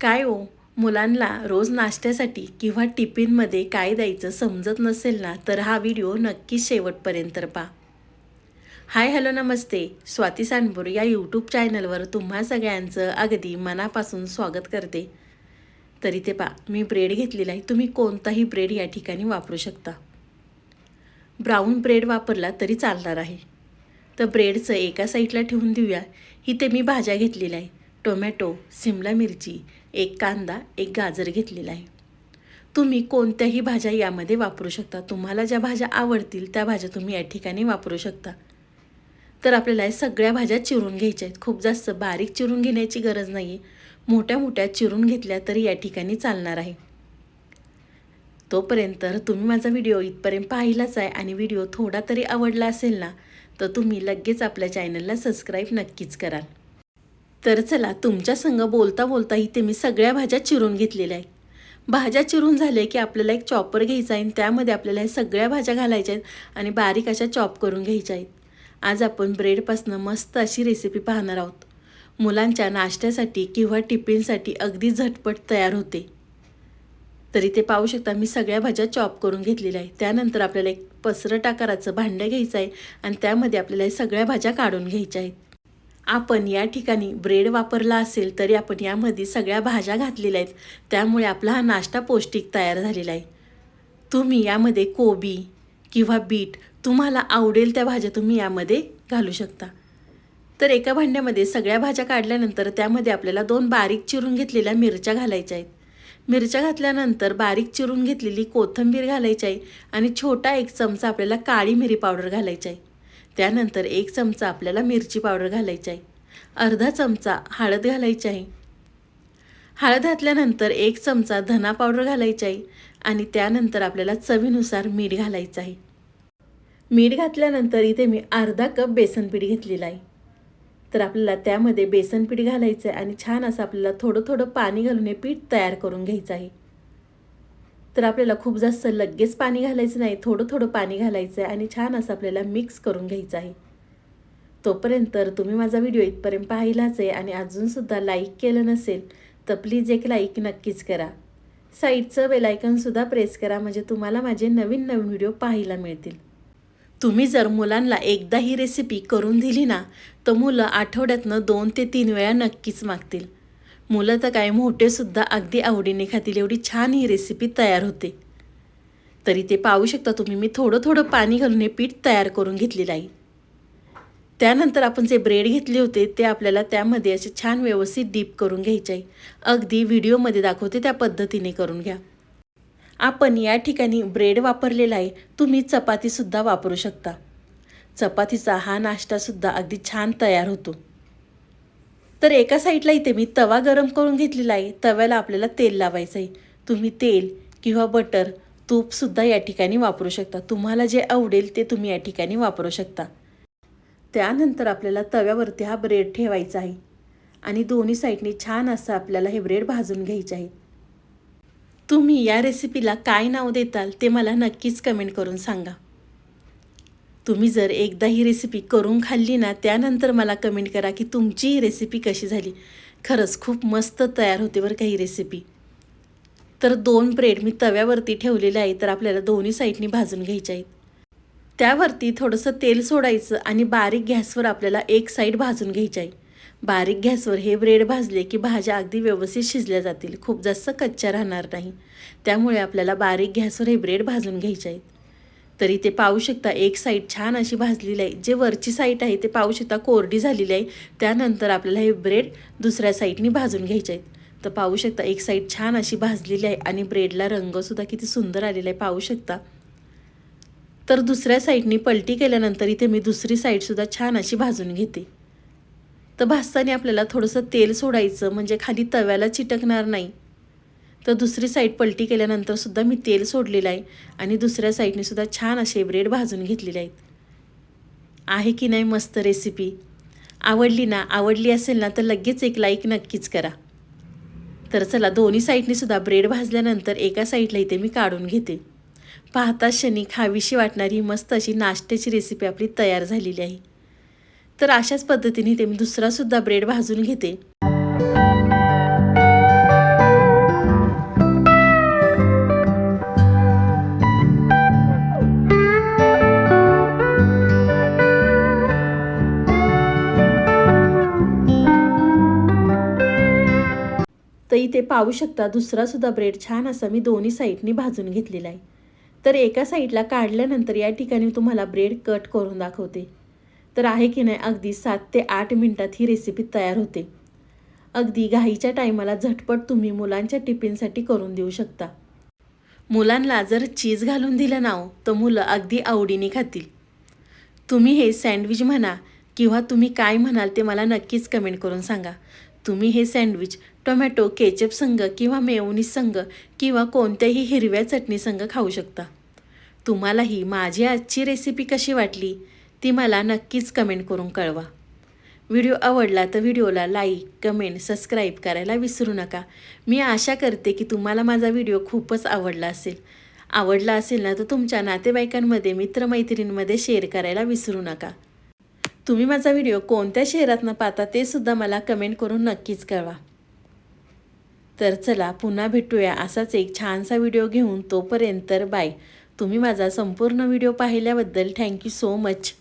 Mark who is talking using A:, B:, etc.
A: काय हो? मुलांना रोज नाश्त्यासाठी किंवा टिफिनमध्ये काय द्यायचं समजत नसेल ना तर हा व्हिडिओ नक्कीच शेवटपर्यंत पहा. हाय हॅलो नमस्ते. स्वाती सांडपूर या यूट्यूब चॅनलवर तुम्हा सगळ्यांचं अगदी मनापासून स्वागत करते. तरी ते पा मी ब्रेड घेतलेला आहे. तुम्ही कोणताही ब्रेड या ठिकाणी वापरू शकता. ब्राऊन ब्रेड वापरला तरी चालणार आहे. तर ब्रेडचं एका साईडला ठेवून देऊया. इथे मी भाज्या घेतलेल्या आहे. टोमॅटो सिमला मिरची एक कांदा एक गाजर घेतलेला आहे. तुम्ही कोणत्याही भाज्या यामध्ये वापरू शकता. तुम्हाला ज्या भाज्या आवडतील त्या भाज्या तुम्ही या ठिकाणी वापरू शकता. तर आपल्याला या सगळ्या भाज्या चिरून घ्यायच्या आहेत. खूप जास्त बारीक चिरून घेण्याची गरज नाही आहे मोठ्या मोठ्या चिरून घेतल्या तरी या ठिकाणी चालणार आहे. तोपर्यंत तुम्ही माझा व्हिडिओ इथपर्यंत पाहिलाच आहे आणि व्हिडिओ थोडा तरी आवडला असेल ना तर तुम्ही लगेच आपल्या चॅनलला सबस्क्राईब नक्कीच कराल. तर चला तुमच्या संग बोलता बोलता इथे मी सगळ्या भाज्या चिरून घेतलेल्या आहेत. भाज्या चिरून झाल्या की आपल्याला एक चॉपर घ्यायचा आहे आणि त्यामध्ये आपल्याला हे सगळ्या भाज्या घालायच्या आहेत आणि बारीक अशा चॉप करून घ्यायच्या आहेत. आज आपण ब्रेडपासनं मस्त अशी रेसिपी पाहणार आहोत. मुलांच्या नाश्त्यासाठी किंवा टिफिनसाठी अगदी झटपट तयार होते. तरी ते पाहू शकता मी सगळ्या भाज्या चॉप करून घेतलेल्या आहे त्यानंतर आपल्याला एक पसरट आकाराचं भांडं घ्यायचं आहे आणि त्यामध्ये आपल्याला हे सगळ्या भाज्या काढून घ्यायच्या आहेत. आपण या ठिकाणी ब्रेड वापरला असेल तरी आपण यामध्ये सगळ्या भाज्या घातलेल्या आहेत. त्यामुळे आपला हा नाश्ता पौष्टिक तयार झालेला आहे. तुम्ही यामध्ये कोबी किंवा बीट तुम्हाला आवडेल त्या भाज्या तुम्ही यामध्ये घालू शकता. तर एका भांड्यामध्ये सगळ्या भाज्या काढल्यानंतर त्यामध्ये आपल्याला दोन बारीक चिरून घेतलेल्या मिरच्या घालायच्या आहेत. मिरच्या घातल्यानंतर बारीक चिरून घेतलेली कोथिंबीर घालायची आहे आणि छोटा एक चमचा आपल्याला काळी मिरी पावडर घालायची आहे. त्यानंतर एक चमचा आपल्याला मिरची पावडर घालायची आहे. अर्धा चमचा हळद घालायची आहे. हळद घातल्यानंतर एक चमचा धना पावडर घालायची आहे आणि त्यानंतर आपल्याला चवीनुसार मीठ घालायचं आहे. मीठ घातल्यानंतर इथे मी अर्धा कप बेसन पीठ घेतलेलं आहे. तर आपल्याला त्यामध्ये बेसन पीठ घालायचं आहे आणि छान असं आपल्याला थोडं थोडं पाणी घालून हे पीठ तयार करून घ्यायचं आहे. तर आपल्याला खूप जास्त लगेच पाणी घालायचं नाही थोडं थोडं पाणी घालायचं आहे आणि छान असं आपल्याला मिक्स करून घ्यायचं आहे. तोपर्यंत तर तुम्ही माझा व्हिडिओ इथपर्यंत पाहिलाच आहे आणि अजूनसुद्धा लाईक केलं नसेल तर प्लीज एक लाईक नक्कीच करा. साईडचं बेलायकनसुद्धा प्रेस करा म्हणजे तुम्हाला माझे नवीन नवीन व्हिडिओ पाहायला मिळतील. तुम्ही जर मुलांना एकदा ही रेसिपी करून दिली ना तर मुलं आठवड्यातनं दोन ते तीन वेळा नक्कीच मागतील. मुलं तर काय मोठेसुद्धा अगदी आवडीने खातील एवढी छान ही रेसिपी तयार होते. तरी ते पाहू शकता तुम्ही मी थोडं थोडं पाणी घालून हे पीठ तयार करून घेतलेलं आहे. त्यानंतर आपण जे ब्रेड घेतले होते ते आपल्याला त्यामध्ये असे छान व्यवस्थित डीप करून घ्यायचे आहे. अगदी व्हिडिओमध्ये दाखवते त्या पद्धतीने करून घ्या. आपण या ठिकाणी ब्रेड वापरलेला आहे तुम्ही चपातीसुद्धा वापरू शकता. चपातीचा हा नाश्तासुद्धा अगदी छान तयार होतो. तर एका साईडला इथे मी तवा गरम करून घेतलेला आहे. तव्याला आपल्याला तेल लावायचं आहे. तुम्ही तेल किंवा बटर तूपसुद्धा या ठिकाणी वापरू शकता. तुम्हाला जे आवडेल ते तुम्ही या ठिकाणी वापरू शकता. त्यानंतर आपल्याला तव्यावरती हा ब्रेड ठेवायचा आहे. आणि दोन्ही साईडने छान असं आपल्याला हे ब्रेड भाजून घ्यायचे आहे. तुम्ही या रेसिपीला काय नाव देताल ते मला नक्कीच कमेंट करून सांगा. तुम्ही जर एकदा ही रेसिपी करून खाल्ली ना त्यानंतर मला कमेंट करा की तुमची ही रेसिपी कशी झाली. खरंच खूप मस्त तयार होते बरं काही रेसिपी तर दोन ब्रेड मी तव्यावरती ठेवलेले आहे तर आपल्याला दोन्ही साईडनी भाजून घ्यायचे आहेत. त्यावरती थोडंसं तेल सोडायचं आणि बारीक गॅसवर आपल्याला एक साईड भाजून घ्यायची आहे. बारीक गॅसवर हे ब्रेड भाजले की भाज्या अगदी व्यवस्थित शिजल्या जातील खूप जास्त कच्च्या राहणार नाही. त्यामुळे आपल्याला बारीक गॅसवर हे ब्रेड भाजून घ्यायचे आहेत. तरी ते पाहू शकता एक साईड छान अशी भाजलेली आहे. जे वरची साईड आहे ते पाहू शकता कोरडी झालेली आहे. त्यानंतर आपल्याला हे ब्रेड दुसऱ्या साईडनी भाजून घ्यायचे आहेत. तर पाहू शकता एक साईड छान अशी भाजलेली आहे आणि ब्रेडला रंगसुद्धा किती सुंदर आलेला आहे पाहू शकता. तर दुसऱ्या साईडनी पलटी केल्यानंतर इथे मी दुसरी साईडसुद्धा छान अशी भाजून घेते. तर भाजताना आपल्याला थोडंसं तेल सोडायचं म्हणजे खाली तव्याला चिटकणार नाही. तर दुसरी साईड पलटी केल्यानंतर सुद्धा मी तेल सोडलेलं आहे आणि दुसऱ्या साईडने सुद्धा छान असे ब्रेड भाजून घेतलेले आहेत. आहे की नाही मस्त रेसिपी आवडली ना? आवडली असेल ना तर लगेच एक लाईक नक्कीच करा. तर चला दोन्ही साईडने सुद्धा ब्रेड भाजल्यानंतर एका साईडला इथे मी काढून घेते. पाहता क्षणी खावीशी वाटणारी मस्त अशी नाश्त्याची रेसिपी आपली तयार झालेली आहे. तर अशाच पद्धतीने ते मी दुसरासुद्धा ब्रेड भाजून घेते. तर इथे पाहू शकता दुसरासुद्धा ब्रेड छान असा मी दोन्ही साईडनी भाजून घेतलेला आहे. तर एका साईडला काढल्यानंतर या ठिकाणी तुम्हाला ब्रेड कट करून दाखवते. तर आहे की नाही अगदी सात ते आठ मिनटात ही रेसिपी तयार होते. अगदी घाईच्या टायमाला झटपट तुम्ही मुलांच्या टिफिनसाठी करून देऊ शकता. मुलांना जर चीज घालून दिलं नाव हो, तर मुलं अगदी आवडीने खातील. तुम्ही हे सँडविच म्हणा किंवा तुम्ही काय म्हणाल ते मला नक्कीच कमेंट करून सांगा. तुम्ही हे सँडविच टोमॅटो केचप संघ किंवा मेयोनीज संघ किंवा कोणत्याही हिरव्या चटणी संग खाऊ शकता. तुम्हालाही माझी आजची रेसिपी कशी वाटली ती मला नक्कीच कमेंट करून कळवा. व्हिडिओ आवडला तर व्हिडिओला लाईक कमेंट सबस्क्राईब करायला विसरू नका. मी आशा करते की तुम्हाला माझा व्हिडिओ खूपच आवडला असेल. आवडला असेल ना तर तुमच्या नातेवाईकांमध्ये मित्रमैत्रिणींमध्ये शेअर करायला विसरू नका. तुम्ही माझा व्हिडिओ कोणत्या शहरातनं पाहता ते सुद्धा मला कमेंट करून नक्कीच कळवा. तर चला पुन्हा भेटूया असाच एक छानसा व्हिडिओ घेऊन तोपर्यंत तर बाय. तुम्ही माझा संपूर्ण व्हिडिओ पाहिल्याबद्दल थँक्यू सो मच.